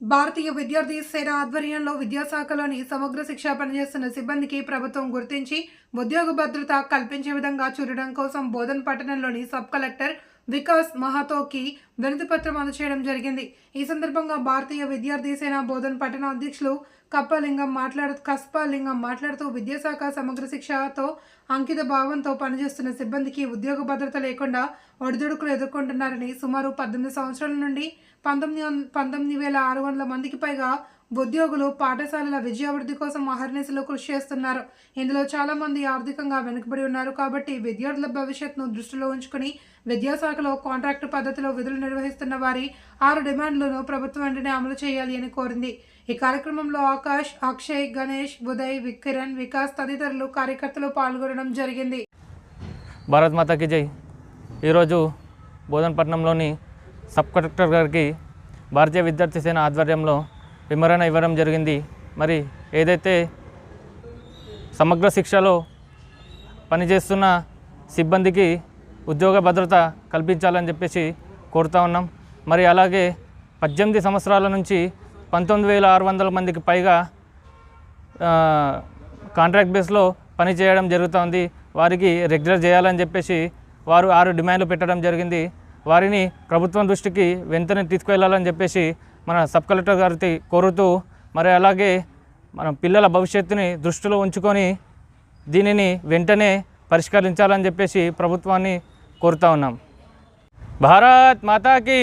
భారతీయ విద్యార్థి సేన ఆధ్వర్యంలో విద్యాశాఖలోని సమగ్ర శిక్ష పనిచేస్తున్న సిబ్బందికి ప్రభుత్వం గుర్తించి ఉద్యోగ భద్రత కల్పించే విధంగా చూడడం కోసం బోధన్ పట్టణంలోని సబ్ కలెక్టర్ వికాస్ మహాతోకి వినతిపత్రం అందచేయడం జరిగింది. ఈ సందర్భంగా భారతీయ విద్యార్థి సేన బోధన్ పట్టణ అధ్యక్షులు కప్పలింగం మాట్లాడు కస్పాలింగం మాట్లాడుతూ విద్యాశాఖ సమగ్ర శిక్షతో అంకిత భావంతో పనిచేస్తున్న సిబ్బందికి ఉద్యోగ భద్రత లేకుండా ఒడిదుడుకులు ఎదుర్కొంటున్నారని సుమారు పద్దెనిమిది సంవత్సరాల నుండి పంతొమ్మిది పంతొమ్మిది వేల ఆరు వందల మందికి పైగా ఉద్యోగులు పాఠశాలల విద్యాభివృద్ధి కోసం అహర్నిశలు కృషి చేస్తున్నారు. ఇందులో చాలామంది ఆర్థికంగా వెనుకబడి ఉన్నారు కాబట్టి విద్యార్థుల భవిష్యత్తును దృష్టిలో ఉంచుకుని విద్యాశాఖలో కాంట్రాక్టు పద్ధతిలో విధులు నిర్వహిస్తున్న వారి ఆరు డిమాండ్లను ప్రభుత్వం వెంటనే అమలు చేయాలి అని కోరింది. ఈ కార్యక్రమంలో ఆకాష్ అక్షయ్ గణేష్ ఉదయ్ వికిరణ్ వికాస్ తదితరులు కార్యకర్తలు పాల్గొనడం జరిగింది. భారత్ మాతాకి జై. ఈరోజు బోధనపట్నంలోని సబ్ కలెక్టర్ గారికి భారతీయ విద్యార్థి సేన ఆధ్వర్యంలో విమరణ ఇవ్వడం జరిగింది. మరి ఏదైతే సమగ్ర శిక్షలో పనిచేస్తున్న సిబ్బందికి ఉద్యోగ భద్రత కల్పించాలని చెప్పేసి కోరుతా ఉన్నాం. మరి అలాగే పద్దెనిమిది సంవత్సరాల నుంచి పంతొమ్మిది వేల ఆరు వందల మందికి పైగా కాంట్రాక్ట్ బేస్లో పని చేయడం జరుగుతోంది వారికి రెగ్యులర్ చేయాలని చెప్పేసి వారు ఆరు డిమాండ్లు పెట్టడం జరిగింది. వారిని ప్రభుత్వం దృష్టికి వెంటనే తీసుకువెళ్ళాలని చెప్పేసి మన సబ్ కలెక్టర్ గారికి కోరుతూ మరి అలాగే మన పిల్లల భవిష్యత్తుని దృష్టిలో ఉంచుకొని దీనిని వెంటనే పరిష్కరించాలని చెప్పేసి ప్రభుత్వాన్ని కోరుతా ఉన్నాం. భారత్ మాతాకి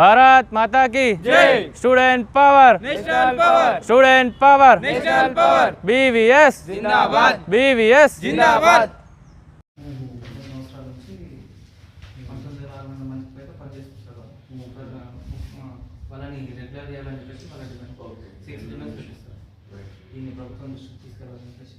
భారత్ మాతాకి student power! National power! Student power! National power! BVS! జిందాబాద్! బీవీఎస్! వాళ్ళని రెగ్యులర్ చేయాలని చెప్పేసి మన డిమాండ్ సిక్స్ డిమాండ్స్ దీన్ని ప్రభుత్వం దృష్టికి తీసుకెళ్ళాలని చెప్పేసి.